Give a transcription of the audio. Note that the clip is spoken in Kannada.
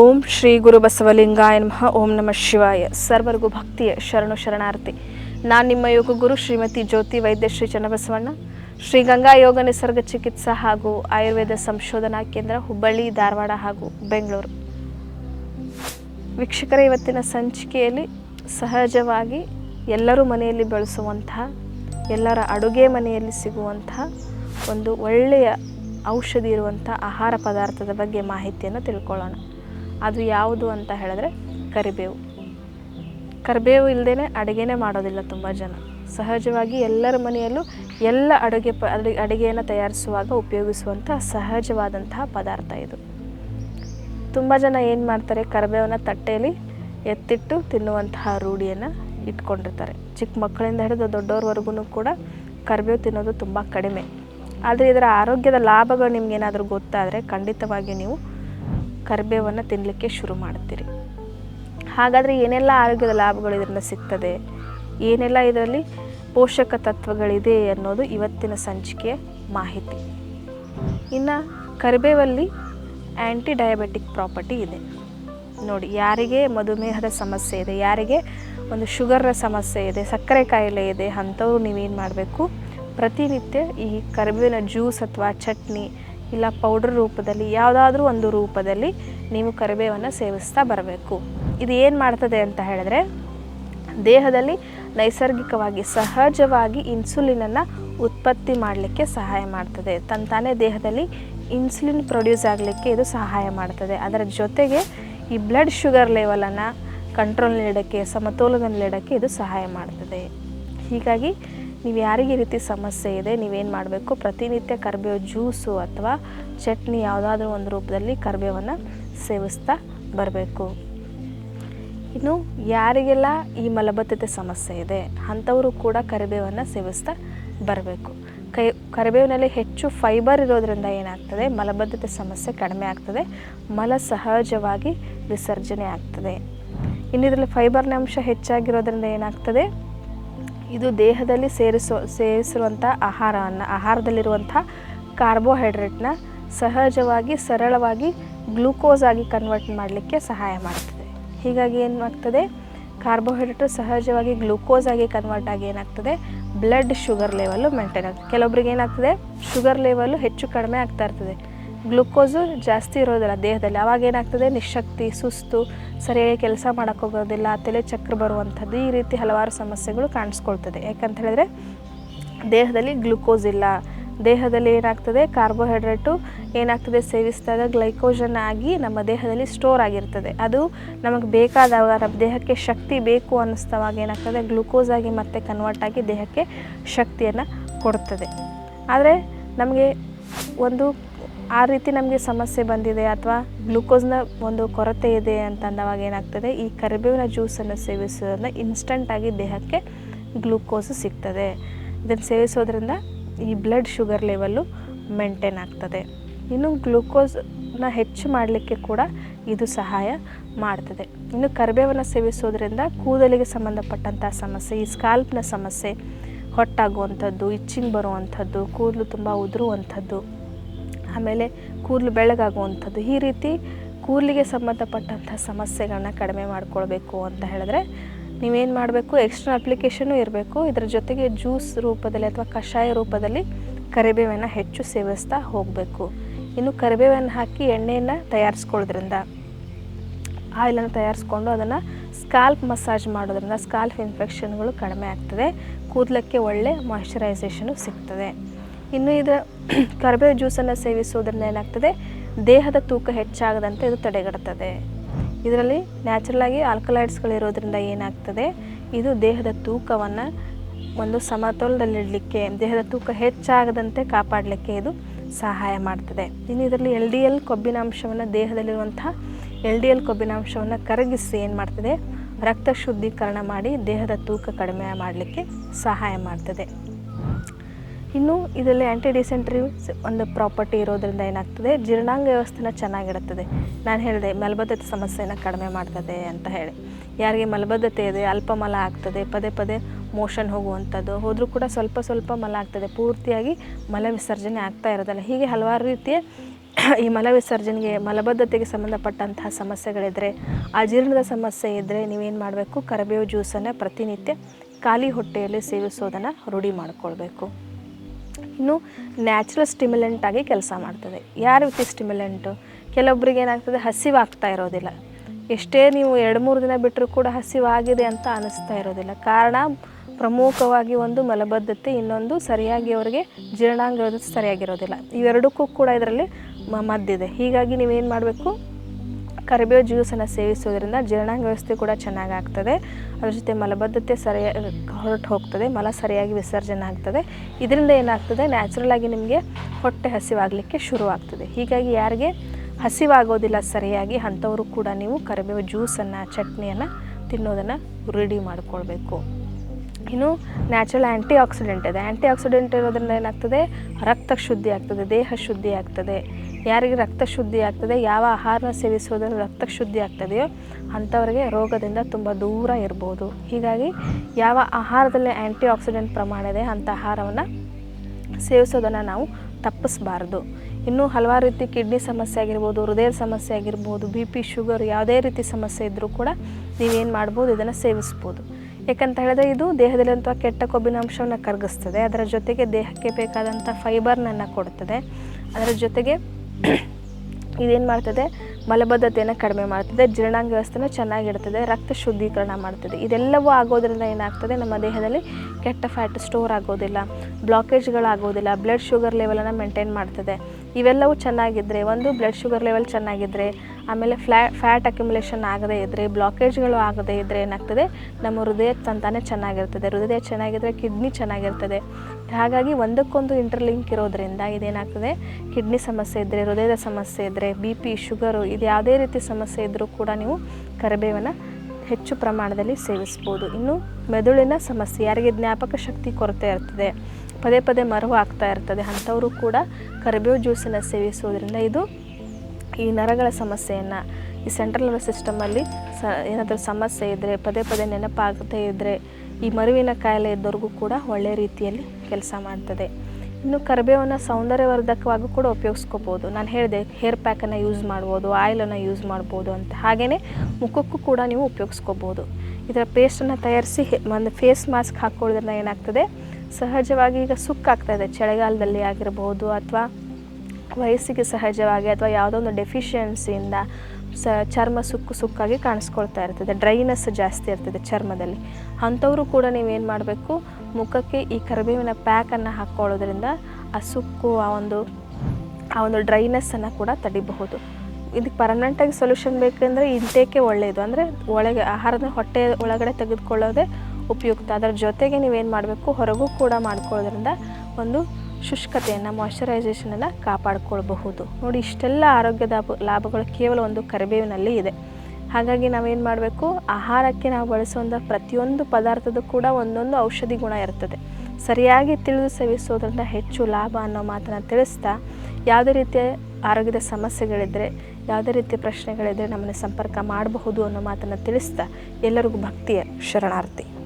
ಓಂ ಶ್ರೀ ಗುರು ಬಸವಲಿಂಗಾಯ ನಮಃ. ಓಂ ನಮಃ ಶಿವಾಯ. ಸರ್ವರಿಗೂ ಭಕ್ತಿಯ ಶರಣು ಶರಣಾರ್ಥಿ. ನಾನು ನಿಮ್ಮ ಯೋಗ ಗುರು ಶ್ರೀಮತಿ ಜ್ಯೋತಿ ವೈದ್ಯ ಶ್ರೀ ಚನ್ನಬಸವಣ್ಣ. ಶ್ರೀ ಗಂಗಾ ಯೋಗ ನಿಸರ್ಗ ಚಿಕಿತ್ಸಾ ಹಾಗೂ ಆಯುರ್ವೇದ ಸಂಶೋಧನಾ ಕೇಂದ್ರ ಹುಬ್ಬಳ್ಳಿ, ಧಾರವಾಡ ಹಾಗೂ ಬೆಂಗಳೂರು. ವೀಕ್ಷಕರ, ಇವತ್ತಿನ ಸಂಚಿಕೆಯಲ್ಲಿ ಸಹಜವಾಗಿ ಎಲ್ಲರೂ ಮನೆಯಲ್ಲಿ ಬಳಸುವಂತಹ, ಎಲ್ಲರ ಅಡುಗೆ ಮನೆಯಲ್ಲಿ ಸಿಗುವಂತಹ ಒಂದು ಒಳ್ಳೆಯ ಔಷಧಿ ಇರುವಂಥ ಆಹಾರ ಪದಾರ್ಥದ ಬಗ್ಗೆ ಮಾಹಿತಿಯನ್ನು ತಿಳ್ಕೊಳ್ಳೋಣ. ಅದು ಯಾವುದು ಅಂತ ಹೇಳಿದ್ರೆ ಕರಿಬೇವು. ಕರಿಬೇವು ಇಲ್ಲದೇ ಅಡುಗೆನೇ ಮಾಡೋದಿಲ್ಲ ತುಂಬ ಜನ. ಸಹಜವಾಗಿ ಎಲ್ಲರ ಮನೆಯಲ್ಲೂ ಎಲ್ಲ ಅಡುಗೆ ಪ ಅಡುಗೆ ಅಡುಗೆಯನ್ನು ತಯಾರಿಸುವಾಗ ಉಪಯೋಗಿಸುವಂಥ ಸಹಜವಾದಂತಹ ಪದಾರ್ಥ ಇದು. ತುಂಬ ಜನ ಏನು ಮಾಡ್ತಾರೆ, ಕರಿಬೇವನ್ನ ತಟ್ಟೆಯಲ್ಲಿ ಎತ್ತಿಟ್ಟು ತಿನ್ನುವಂತಹ ರೂಢಿಯನ್ನು ಇಟ್ಕೊಂಡಿರ್ತಾರೆ. ಚಿಕ್ಕ ಮಕ್ಕಳಿಂದ ಹಿಡಿದು ದೊಡ್ಡವ್ರವರೆಗೂ ಕೂಡ ಕರಿಬೇವು ತಿನ್ನೋದು ತುಂಬ ಕಡಿಮೆ. ಆದರೆ ಇದರ ಆರೋಗ್ಯದ ಲಾಭಗಳು ನಿಮಗೇನಾದರೂ ಗೊತ್ತಾದರೆ ಖಂಡಿತವಾಗಿ ನೀವು ಕರಿಬೇವನ್ನು ತಿನ್ನಲಿಕ್ಕೆ ಶುರು ಮಾಡ್ತೀರಿ. ಹಾಗಾದರೆ ಏನೆಲ್ಲ ಆರೋಗ್ಯದ ಲಾಭಗಳು ಇದರಿಂದ ಸಿಗ್ತದೆ? ಏನೆಲ್ಲ ಇದರಲ್ಲಿ ಪೋಷಕ ತತ್ವಗಳಿದೆ ಅನ್ನೋದು ಇವತ್ತಿನ ಸಂಚಿಕೆಯ ಮಾಹಿತಿ. ಇನ್ನು ಕರಿಬೇವಲ್ಲಿ ಆ್ಯಂಟಿ ಡಯಾಬೆಟಿಕ್ ಪ್ರಾಪರ್ಟಿ ಇದೆ. ನೋಡಿ, ಯಾರಿಗೆ ಮಧುಮೇಹದ ಸಮಸ್ಯೆ ಇದೆ, ಯಾರಿಗೆ ಒಂದು ಶುಗರ್ನ ಸಮಸ್ಯೆ ಇದೆ, ಸಕ್ಕರೆ ಕಾಯಿಲೆ ಇದೆ ಅಂಥವ್ರು ನೀವೇನು ಮಾಡಬೇಕು? ಪ್ರತಿನಿತ್ಯ ಈ ಕರಿಬೇವಿನ ಜ್ಯೂಸ್ ಅಥವಾ ಚಟ್ನಿ ಇಲ್ಲ ಪೌಡ್ರ್ ರೂಪದಲ್ಲಿ, ಯಾವುದಾದ್ರೂ ಒಂದು ರೂಪದಲ್ಲಿ ನೀವು ಕರಿಬೇವನ್ನು ಸೇವಿಸ್ತಾ ಬರಬೇಕು. ಇದು ಏನು ಮಾಡ್ತದೆ ಅಂತ ಹೇಳಿದ್ರೆ, ದೇಹದಲ್ಲಿ ನೈಸರ್ಗಿಕವಾಗಿ ಸಹಜವಾಗಿ ಇನ್ಸುಲಿನನ್ನು ಉತ್ಪತ್ತಿ ಮಾಡಲಿಕ್ಕೆ ಸಹಾಯ ಮಾಡ್ತದೆ. ತಂತಾನೇ ದೇಹದಲ್ಲಿ ಇನ್ಸುಲಿನ್ ಪ್ರೊಡ್ಯೂಸ್ ಆಗಲಿಕ್ಕೆ ಇದು ಸಹಾಯ ಮಾಡ್ತದೆ. ಅದರ ಜೊತೆಗೆ ಈ ಬ್ಲಡ್ ಶುಗರ್ ಲೆವೆಲನ್ನು ಕಂಟ್ರೋಲ್ನಲ್ಲಿಡೋಕ್ಕೆ ಸಮತೋಲನದಲ್ಲಿಡೋಕ್ಕೆ ಇದು ಸಹಾಯ ಮಾಡ್ತದೆ. ಹೀಗಾಗಿ ನೀವು ಯಾರಿಗೆ ಈ ರೀತಿ ಸಮಸ್ಯೆ ಇದೆ, ನೀವೇನು ಮಾಡಬೇಕು? ಪ್ರತಿನಿತ್ಯ ಕರಿಬೇವು ಜ್ಯೂಸು ಅಥವಾ ಚಟ್ನಿ ಯಾವುದಾದ್ರೂ ಒಂದು ರೂಪದಲ್ಲಿ ಕರಿಬೇವನ್ನು ಸೇವಿಸ್ತಾ ಬರಬೇಕು. ಇನ್ನು ಯಾರಿಗೆಲ್ಲ ಈ ಮಲಬದ್ಧತೆ ಸಮಸ್ಯೆ ಇದೆ, ಅಂಥವರು ಕೂಡ ಕರಿಬೇವನ್ನು ಸೇವಿಸ್ತಾ ಬರಬೇಕು. ಕೈ, ಕರಿಬೇವಿನಲ್ಲಿ ಹೆಚ್ಚು ಫೈಬರ್ ಇರೋದ್ರಿಂದ ಏನಾಗ್ತದೆ? ಮಲಬದ್ಧತೆ ಸಮಸ್ಯೆ ಕಡಿಮೆ ಆಗ್ತದೆ. ಮಲ ಸಹಜವಾಗಿ ವಿಸರ್ಜನೆ ಆಗ್ತದೆ. ಇನ್ನು ಇದರಲ್ಲಿ ಫೈಬರ್ನ ಅಂಶ ಹೆಚ್ಚಾಗಿರೋದ್ರಿಂದ ಏನಾಗ್ತದೆ? ಇದು ದೇಹದಲ್ಲಿ ಸೇರಿಸೋ ಸೇರಿಸಿರುವಂಥ ಆಹಾರವನ್ನು, ಆಹಾರದಲ್ಲಿರುವಂಥ ಕಾರ್ಬೋಹೈಡ್ರೇಟ್ನ ಸಹಜವಾಗಿ, ಸರಳವಾಗಿ ಗ್ಲೂಕೋಸ್ ಆಗಿ ಕನ್ವರ್ಟ್ ಮಾಡಲಿಕ್ಕೆ ಸಹಾಯ ಮಾಡ್ತದೆ. ಹೀಗಾಗಿ ಏನಾಗ್ತದೆ? ಕಾರ್ಬೋಹೈಡ್ರೇಟ್ ಸಹಜವಾಗಿ ಗ್ಲೂಕೋಸ್ ಆಗಿ ಕನ್ವರ್ಟ್ ಆಗಿ ಏನಾಗ್ತದೆ? ಬ್ಲಡ್ ಶುಗರ್ ಲೆವೆಲ್ಲು ಮೇಂಟೈನ್ ಆಗ್ತದೆ. ಕೆಲವೊಬ್ರಿಗೆ ಏನಾಗ್ತದೆ? ಶುಗರ್ ಲೆವೆಲ್ಲು ಹೆಚ್ಚು ಕಡಿಮೆ ಆಗ್ತಾ ಇರ್ತದೆ. ಗ್ಲುಕೋಸು ಜಾಸ್ತಿ ಇರೋದಿಲ್ಲ, ದೇಹದಲ್ಲಿ. ಅವಾಗ ಏನಾಗ್ತದೆ? ನಿಶಕ್ತಿ, ಸುಸ್ತು, ಸರಿಯಾಗಿ ಕೆಲಸ ಮಾಡೋಕ್ಕೋಗೋದಿಲ್ಲ ತಲೆ ಚಕ್ರ ಬರುವಂಥದ್ದು ಈ ರೀತಿ ಹಲವಾರು ಸಮಸ್ಯೆಗಳು ಕಾಣಿಸ್ಕೊಳ್ತದೆ. ಯಾಕಂತ ಹೇಳಿದ್ರೆ, ದೇಹದಲ್ಲಿ ಗ್ಲುಕೋಸ್ ಇಲ್ಲ. ದೇಹದಲ್ಲಿ ಏನಾಗ್ತದೆ? ಕಾರ್ಬೋಹೈಡ್ರೇಟು ಏನಾಗ್ತದೆ? ಸೇವಿಸಿದಾಗ ಗ್ಲೈಕೋಜನ್ ಆಗಿ ನಮ್ಮ ದೇಹದಲ್ಲಿ ಸ್ಟೋರ್ ಆಗಿರ್ತದೆ. ಅದು ನಮಗೆ ಬೇಕಾದಾಗ ನಮ್ಮ ದೇಹಕ್ಕೆ ಶಕ್ತಿ ಬೇಕು ಅನ್ನಿಸ್ತವಾಗ ಏನಾಗ್ತದೆ? ಗ್ಲುಕೋಸ್ ಆಗಿ ಮತ್ತೆ ಕನ್ವರ್ಟ್ ಆಗಿ ದೇಹಕ್ಕೆ ಶಕ್ತಿಯನ್ನು ಕೊಡ್ತದೆ. ಆದರೆ, ನಮಗೆ ಒಂದು ಆ ರೀತಿ ನಮಗೆ ಸಮಸ್ಯೆ ಬಂದಿದೆ ಅಥವಾ ಗ್ಲೂಕೋಸ್ನ ಒಂದು ಕೊರತೆ ಇದೆ ಅಂತಂದವಾಗ ಏನಾಗ್ತದೆ, ಈ ಕರಿಬೇವಿನ ಜ್ಯೂಸನ್ನು ಸೇವಿಸೋದ್ರಿಂದ ಇನ್ಸ್ಟಂಟಾಗಿ ದೇಹಕ್ಕೆ ಗ್ಲೂಕೋಸು ಸಿಗ್ತದೆ. ಇದನ್ನು ಸೇವಿಸೋದ್ರಿಂದ ಈ ಬ್ಲಡ್ ಶುಗರ್ ಲೆವೆಲ್ಲು ಮೇಂಟೈನ್ ಆಗ್ತದೆ. ಇನ್ನು ಗ್ಲೂಕೋಸ್ನ ಹೆಚ್ಚು ಮಾಡಲಿಕ್ಕೆ ಕೂಡ ಇದು ಸಹಾಯ ಮಾಡ್ತದೆ. ಇನ್ನು ಕರಿಬೇವನ್ನು ಸೇವಿಸೋದ್ರಿಂದ ಕೂದಲಿಗೆ ಸಂಬಂಧಪಟ್ಟಂಥ ಸಮಸ್ಯೆ, ಈ ಸ್ಕಾಲ್ಪ್ನ ಸಮಸ್ಯೆ, ಹೊಟ್ಟಾಗುವಂಥದ್ದು ಇಚ್ಚಿಂಗ್ ಬರುವಂಥದ್ದು, ಕೂದಲು ತುಂಬ ಉದುರುವಂಥದ್ದು ಆಮೇಲೆ ಕೂದಲು ಬೆಳಗಾಗುವಂಥದ್ದು. ಈ ರೀತಿ ಕೂದಲಿಗೆ ಸಂಬಂಧಪಟ್ಟಂಥ ಸಮಸ್ಯೆಗಳನ್ನ ಕಡಿಮೆ ಮಾಡಿಕೊಳ್ಬೇಕು ಅಂತ ಹೇಳಿದ್ರೆ ನೀವೇನು ಮಾಡಬೇಕು? ಎಕ್ಸ್ಟ್ರಾ ಅಪ್ಲಿಕೇಶನು ಇರಬೇಕು. ಇದರ ಜೊತೆಗೆ ಜ್ಯೂಸ್ ರೂಪದಲ್ಲಿ ಅಥವಾ ಕಷಾಯ ರೂಪದಲ್ಲಿ ಕರಿಬೇವನ್ನು ಹೆಚ್ಚು ಸೇವಿಸ್ತಾ ಹೋಗಬೇಕು. ಇನ್ನು ಕರಿಬೇವನ್ನು ಹಾಕಿ ಎಣ್ಣೆಯನ್ನು ತಯಾರಿಸ್ಕೊಳ್ಳೋದ್ರಿಂದ, ಆಯಿಲನ್ನು ತಯಾರಿಸ್ಕೊಂಡು ಅದನ್ನು ಸ್ಕಾಲ್ಪ್ ಮಸಾಜ್ ಮಾಡೋದ್ರಿಂದ ಸ್ಕಾಲ್ಪ್ ಇನ್ಫೆಕ್ಷನ್ಗಳು ಕಡಿಮೆ ಆಗ್ತದೆ. ಕೂದಲಕ್ಕೆ ಒಳ್ಳೆ ಮಾಯಶ್ಚರೈಸೇಷನು ಸಿಗ್ತದೆ. ಇನ್ನು ಇದರ ಕರಿಬೇವು ಜ್ಯೂಸನ್ನು ಸೇವಿಸೋದ್ರಿಂದ ಏನಾಗ್ತದೆ? ದೇಹದ ತೂಕ ಹೆಚ್ಚಾಗದಂತೆ ಇದು ತಡೆಗಟ್ತದೆ. ಇದರಲ್ಲಿ ನ್ಯಾಚುರಲಾಗಿ ಆಲ್ಕಲೈಡ್ಸ್ಗಳಿರೋದ್ರಿಂದ ಏನಾಗ್ತದೆ? ಇದು ದೇಹದ ತೂಕವನ್ನು ಒಂದು ಸಮತೋಲದಲ್ಲಿಡಲಿಕ್ಕೆ ದೇಹದ ತೂಕ ಹೆಚ್ಚಾಗದಂತೆ ಕಾಪಾಡಲಿಕ್ಕೆ ಇದು ಸಹಾಯ ಮಾಡ್ತದೆ. ಇನ್ನು ಇದರಲ್ಲಿ ಎಲ್ ಡಿ ಎಲ್ ಕೊಬ್ಬಿನಾಂಶವನ್ನು ದೇಹದಲ್ಲಿರುವಂಥ ಎಲ್ ಡಿ ಎಲ್ ಕೊಬ್ಬಿನಾಂಶವನ್ನು ಕರಗಿಸಿ ಏನು ಮಾಡ್ತದೆ? ರಕ್ತ ಶುದ್ಧೀಕರಣ ಮಾಡಿ ದೇಹದ ತೂಕ ಕಡಿಮೆ ಮಾಡಲಿಕ್ಕೆ ಸಹಾಯ ಮಾಡ್ತದೆ. ಇನ್ನು ಇದರಲ್ಲಿ ಆ್ಯಂಟಿ ಡಿಸೆಂಟ್ರಿ ಒಂದು ಪ್ರಾಪರ್ಟಿ ಇರೋದ್ರಿಂದ ಏನಾಗ್ತದೆ? ಜೀರ್ಣಾಂಗ ವ್ಯವಸ್ಥೆನ ಚೆನ್ನಾಗಿಡುತ್ತದೆ. ನಾನು ಹೇಳಿದೆ, ಮಲಬದ್ಧತೆ ಸಮಸ್ಯೆನ ಕಡಿಮೆ ಮಾಡ್ತದೆ ಅಂತ ಹೇಳಿ. ಯಾರಿಗೆ ಮಲಬದ್ಧತೆ ಇದೆ, ಅಲ್ಪ ಮಲ ಆಗ್ತದೆ, ಪದೇ ಪದೇ ಮೋಷನ್ ಹೋಗುವಂಥದ್ದು, ಹೋದರೂ ಕೂಡ ಸ್ವಲ್ಪ ಸ್ವಲ್ಪ ಮಲ ಆಗ್ತದೆ. ಪೂರ್ತಿಯಾಗಿ ಮಲ ವಿಸರ್ಜನೆ ಆಗ್ತಾ ಇರೋದಲ್ಲ. ಹೀಗೆ ಹಲವಾರು ರೀತಿಯ ಈ ಮಲ ವಿಸರ್ಜನೆಗೆ, ಮಲಬದ್ಧತೆಗೆ ಸಂಬಂಧಪಟ್ಟಂತಹ ಸಮಸ್ಯೆಗಳಿದ್ದರೆ ಅಜೀರ್ಣದ ಸಮಸ್ಯೆ ಇದ್ದರೆ ನೀವೇನು ಮಾಡಬೇಕು? ಕರಿಬೇವು ಜ್ಯೂಸನ್ನು ಪ್ರತಿನಿತ್ಯ ಖಾಲಿ ಹೊಟ್ಟೆಯಲ್ಲಿ ಸೇವಿಸೋದನ್ನು ರೂಢಿ ಮಾಡಿಕೊಳ್ಬೇಕು. ಇನ್ನು ನ್ಯಾಚುರಲ್ ಸ್ಟಿಮ್ಯುಲೆಂಟಾಗಿ ಕೆಲಸ ಮಾಡ್ತದೆ. ಯಾವ ರೀತಿ ಸ್ಟಿಮ್ಯುಲೆಂಟು ಕೆಲವೊಬ್ಬರಿಗೆ ಏನಾಗ್ತದೆ, ಹಸಿವಾಗ್ತಾ ಇರೋದಿಲ್ಲ. ಎಷ್ಟೇ ನೀವು ಎರಡು ಮೂರು ದಿನ ಬಿಟ್ಟರೂ ಕೂಡ ಹಸಿವಾಗಿದೆ ಅಂತ ಅನಿಸ್ತಾ ಇರೋದಿಲ್ಲ. ಕಾರಣ, ಪ್ರಮುಖವಾಗಿ ಒಂದು ಮಲಬದ್ಧತೆ, ಇನ್ನೊಂದು ಸರಿಯಾಗಿ ಅವರಿಗೆ ಜೀರ್ಣಾಂಗ ಸರಿಯಾಗಿರೋದಿಲ್ಲ. ಇವೆರಡಕ್ಕೂ ಕೂಡ ಇದರಲ್ಲಿ ಮದ್ದಿದೆ. ಹೀಗಾಗಿ ನೀವೇನು ಮಾಡಬೇಕು? ಕರಿಬೇವು ಜ್ಯೂಸನ್ನು ಸೇವಿಸೋದ್ರಿಂದ ಜೀರ್ಣಾಂಗ ವ್ಯವಸ್ಥೆ ಕೂಡ ಚೆನ್ನಾಗಾಗ್ತದೆ. ಅದ್ರ ಜೊತೆ ಮಲಬದ್ಧತೆ ಸರಿಯಾಗಿ ಹೊರಟು ಹೋಗ್ತದೆ, ಮಲ ಸರಿಯಾಗಿ ವಿಸರ್ಜನೆ ಆಗ್ತದೆ. ಇದರಿಂದ ಏನಾಗ್ತದೆ ನ್ಯಾಚುರಲ್ ಆಗಿ ನಿಮಗೆ ಹೊಟ್ಟೆ ಹಸಿವಾಗಲಿಕ್ಕೆ ಶುರುವಾಗ್ತದೆ. ಹೀಗಾಗಿ ಯಾರಿಗೆ ಹಸಿವಾಗೋದಿಲ್ಲ ಸರಿಯಾಗಿ, ಅಂಥವರು ಕೂಡ ನೀವು ಕರಿಬೇವು ಜ್ಯೂಸನ್ನು, ಚಟ್ನಿಯನ್ನು ತಿನ್ನೋದನ್ನು ರೆಡಿ ಮಾಡಿಕೊಳ್ಬೇಕು. ಇನ್ನು ನ್ಯಾಚುರಲ್ ಆ್ಯಂಟಿ ಆಕ್ಸಿಡೆಂಟ್ ಇದೆ. ಆ್ಯಂಟಿ ಆಕ್ಸಿಡೆಂಟ್ ಇರೋದ್ರಿಂದ ಏನಾಗ್ತದೆ, ರಕ್ತ ಶುದ್ಧಿ ಆಗ್ತದೆ ದೇಹ ಶುದ್ಧಿ ಆಗ್ತದೆ ಯಾರಿಗೆ ರಕ್ತ ಶುದ್ಧಿ ಆಗ್ತದೆ, ಯಾವ ಆಹಾರನ ಸೇವಿಸುವುದರಿಂದ ರಕ್ತ ಶುದ್ಧಿ ಆಗ್ತದೆಯೋ ಅಂಥವ್ರಿಗೆ ರೋಗದಿಂದ ತುಂಬ ದೂರ ಇರ್ಬೋದು. ಹೀಗಾಗಿ ಯಾವ ಆಹಾರದಲ್ಲಿ ಆ್ಯಂಟಿ ಆಕ್ಸಿಡೆಂಟ್ ಪ್ರಮಾಣ ಇದೆ ಅಂಥ ಆಹಾರವನ್ನು ಸೇವಿಸೋದನ್ನು ನಾವು ತಪ್ಪಿಸಬಾರ್ದು. ಇನ್ನೂ ಹಲವಾರು ರೀತಿ ಕಿಡ್ನಿ ಸಮಸ್ಯೆ ಆಗಿರ್ಬೋದು ಹೃದಯದ ಸಮಸ್ಯೆ ಆಗಿರ್ಬೋದು, ಬಿ ಪಿ, ಶುಗರ್ ಯಾವುದೇ ರೀತಿ ಸಮಸ್ಯೆ ಇದ್ದರೂ ಕೂಡ ನೀವೇನು ಮಾಡ್ಬೋದು, ಇದನ್ನು ಸೇವಿಸ್ಬೋದು. ಯಾಕಂತ ಹೇಳಿದ್ರೆ ಇದು ದೇಹದಲ್ಲಿರುವಂಥ ಕೆಟ್ಟ ಕೊಬ್ಬಿನ ಅಂಶವನ್ನು ಕರಗಿಸ್ತದೆ. ಅದರ ಜೊತೆಗೆ ದೇಹಕ್ಕೆ ಬೇಕಾದಂಥ ಫೈಬರ್ನನ್ನು ಕೊಡ್ತದೆ. ಅದರ ಜೊತೆಗೆ ಇದೇನು ಮಾಡ್ತದೆ? ಮಲಬದ್ಧತೆಯನ್ನು ಕಡಿಮೆ ಮಾಡ್ತದೆ, ಜೀರ್ಣಾಂಗ ವ್ಯವಸ್ಥೆನ ಚೆನ್ನಾಗಿಡ್ತದೆ ರಕ್ತ ಶುದ್ಧೀಕರಣ ಮಾಡ್ತದೆ. ಇದೆಲ್ಲವೂ ಆಗೋದ್ರಿಂದ ಏನಾಗ್ತದೆ? ನಮ್ಮ ದೇಹದಲ್ಲಿ ಕೆಟ್ಟ ಫ್ಯಾಟ್ ಸ್ಟೋರ್ ಆಗೋದಿಲ್ಲ ಬ್ಲಾಕೇಜ್ಗಳಾಗೋದಿಲ್ಲ ಬ್ಲಡ್ ಶುಗರ್ ಲೆವೆಲನ್ನು ಮೇಂಟೈನ್ ಮಾಡ್ತದೆ. ಇವೆಲ್ಲವೂ ಚೆನ್ನಾಗಿದ್ದರೆ ಒಂದು ಬ್ಲಡ್ ಶುಗರ್ ಲೆವೆಲ್ ಚೆನ್ನಾಗಿದ್ದರೆ ಆಮೇಲೆ ಫ್ಲಾ ಫ್ಯಾಟ್ ಅಕ್ಯುಮುಲೇಷನ್ ಆಗದೇ ಇದ್ದರೆ ಬ್ಲಾಕೇಜ್ಗಳು ಆಗದೇ ಇದ್ದರೆ ಏನಾಗ್ತದೆ? ನಮ್ಮ ಹೃದಯ ತಂತಾನೆ ಚೆನ್ನಾಗಿರ್ತದೆ. ಹೃದಯ ಚೆನ್ನಾಗಿದ್ದರೆ ಕಿಡ್ನಿ ಚೆನ್ನಾಗಿರ್ತದೆ. ಹಾಗಾಗಿ ಒಂದಕ್ಕೊಂದು ಇಂಟರ್ಲಿಂಕ್ ಇರೋದ್ರಿಂದ ಇದೇನಾಗ್ತದೆ? ಕಿಡ್ನಿ ಸಮಸ್ಯೆ ಇದ್ದರೆ ಹೃದಯದ ಸಮಸ್ಯೆ ಇದ್ದರೆ ಬಿ ಪಿ ಶುಗರು ಇದು ಯಾವುದೇ ರೀತಿ ಸಮಸ್ಯೆ ಇದ್ದರೂ ಕೂಡ ನೀವು ಕರಿಬೇವನ್ನು ಹೆಚ್ಚು ಪ್ರಮಾಣದಲ್ಲಿ ಸೇವಿಸ್ಬೋದು. ಇನ್ನು ಮೆದುಳಿನ ಸಮಸ್ಯೆ, ಯಾರಿಗೆ ಜ್ಞಾಪಕ ಶಕ್ತಿ ಕೊರತೆ ಇರ್ತದೆ, ಪದೇ ಪದೇ ಮರವು ಆಗ್ತಾ ಇರ್ತದೆ, ಅಂಥವರು ಕೂಡ ಕರಿಬೇವು ಜ್ಯೂಸನ್ನು ಸೇವಿಸೋದ್ರಿಂದ ಇದು ಈ ನರಗಳ ಸಮಸ್ಯೆಯನ್ನು, ಈ ಸೆಂಟ್ರಲ್ ನರ್ವಸ್ ಸಿಸ್ಟಮಲ್ಲಿ ಸ ಏನಾದರೂ ಸಮಸ್ಯೆ ಇದ್ದರೆ ಪದೇ ಪದೇ ನೆನಪಾಗದೇ ಇದ್ದರೆ ಈ ಮರುವಿನ ಕಾಯಿಲೆ ಇದ್ದವ್ರಿಗೂ ಕೂಡ ಒಳ್ಳೆಯ ರೀತಿಯಲ್ಲಿ ಕೆಲಸ ಮಾಡ್ತದೆ. ಇನ್ನು ಕರಿಬೇವನ್ನು ಸೌಂದರ್ಯವರ್ಧಕವಾಗೂ ಕೂಡ ಉಪಯೋಗಿಸ್ಕೋಬೋದು. ನಾನು ಹೇಳಿದೆ ಹೇರ್ ಪ್ಯಾಕನ್ನು ಯೂಸ್ ಮಾಡ್ಬೋದು ಆಯಿಲನ್ನು ಯೂಸ್ ಮಾಡ್ಬೋದು ಅಂತ. ಹಾಗೆಯೇ ಮುಖಕ್ಕೂ ಕೂಡ ನೀವು ಉಪಯೋಗಿಸ್ಕೋಬೋದು. ಇದರ ಪೇಸ್ಟನ್ನು ತಯಾರಿಸಿ ಒಂದು ಫೇಸ್ ಮಾಸ್ಕ್ ಹಾಕ್ಕೊಳ್ಳೋದ್ರಿಂದ ಏನಾಗ್ತದೆ? ಸಹಜವಾಗಿ ಈಗ ಸುಕ್ಕಾಗ್ತಾ ಇದೆ. ಚಳಿಗಾಲದಲ್ಲಿ ಆಗಿರ್ಬೋದು ಅಥವಾ ವಯಸ್ಸಿಗೆ ಸಹಜವಾಗಿ ಅಥವಾ ಯಾವುದೋ ಒಂದು ಡೆಫಿಷಿಯನ್ಸಿಯಿಂದ ಸ ಚರ್ಮ ಸುಕ್ಕು ಸುಕ್ಕಾಗಿ ಕಾಣಿಸ್ಕೊಳ್ತಾ ಇರ್ತದೆ. ಡ್ರೈನೆಸ್ ಜಾಸ್ತಿ ಇರ್ತದೆ ಚರ್ಮದಲ್ಲಿ. ಅಂಥವರು ಕೂಡ ನೀವೇನು ಮಾಡಬೇಕು? ಮುಖಕ್ಕೆ ಈ ಕರಿಬೇವಿನ ಪ್ಯಾಕನ್ನು ಹಾಕ್ಕೊಳ್ಳೋದ್ರಿಂದ ಆ ಸುಕ್ಕು, ಆ ಒಂದು ಆ ಒಂದು ಡ್ರೈನೆಸ್ಸನ್ನು ಕೂಡ ತಡಿಬಹುದು. ಇದಕ್ಕೆ ಪರ್ಮನೆಂಟಾಗಿ ಸೊಲ್ಯೂಷನ್ ಬೇಕೆಂದರೆ ಇಂಟೇಕೆ ಒಳ್ಳೆಯದು ಅಂದರೆ ಒಳಗೆ ಆಹಾರದ ಹೊಟ್ಟೆ ಒಳಗಡೆ ತೆಗೆದುಕೊಳ್ಳೋದೇ ಉಪಯುಕ್ತ. ಅದರ ಜೊತೆಗೆ ನೀವೇನು ಮಾಡಬೇಕು? ಹೊರಗೂ ಕೂಡ ಮಾಡ್ಕೊಳ್ಳೋದ್ರಿಂದ ಒಂದು ಶುಷ್ಕತೆಯನ್ನು ಮಾಯ್ಶ್ಚರೈಸೇಷನನ್ನು ಕಾಪಾಡಿಕೊಳ್ಬಹುದು. ನೋಡಿ, ಇಷ್ಟೆಲ್ಲ ಆರೋಗ್ಯದ ಲಾಭಗಳು ಕೇವಲ ಒಂದು ಕರಿಬೇವಿನಲ್ಲಿ ಇದೆ. ಹಾಗಾಗಿ ನಾವೇನು ಮಾಡಬೇಕು, ಆಹಾರಕ್ಕೆ ನಾವು ಬಳಸುವಂಥ ಪ್ರತಿಯೊಂದು ಪದಾರ್ಥದ ಕೂಡ ಒಂದೊಂದು ಔಷಧಿ ಗುಣ ಇರ್ತದೆ. ಸರಿಯಾಗಿ ತಿಳಿದು ಸೇವಿಸೋದ್ರಿಂದ ಹೆಚ್ಚು ಲಾಭ ಅನ್ನೋ ಮಾತನ್ನು ತಿಳಿಸ್ತಾ, ಯಾವುದೇ ರೀತಿಯ ಆರೋಗ್ಯದ ಸಮಸ್ಯೆಗಳಿದ್ದರೆ ಯಾವುದೇ ರೀತಿಯ ಪ್ರಶ್ನೆಗಳಿದ್ದರೆ ನಮ್ಮನ್ನು ಸಂಪರ್ಕ ಮಾಡಬಹುದು ಅನ್ನೋ ಮಾತನ್ನು ತಿಳಿಸ್ತಾ, ಎಲ್ಲರಿಗೂ ಭಕ್ತಿಯ ಶರಣಾರ್ಥಿ.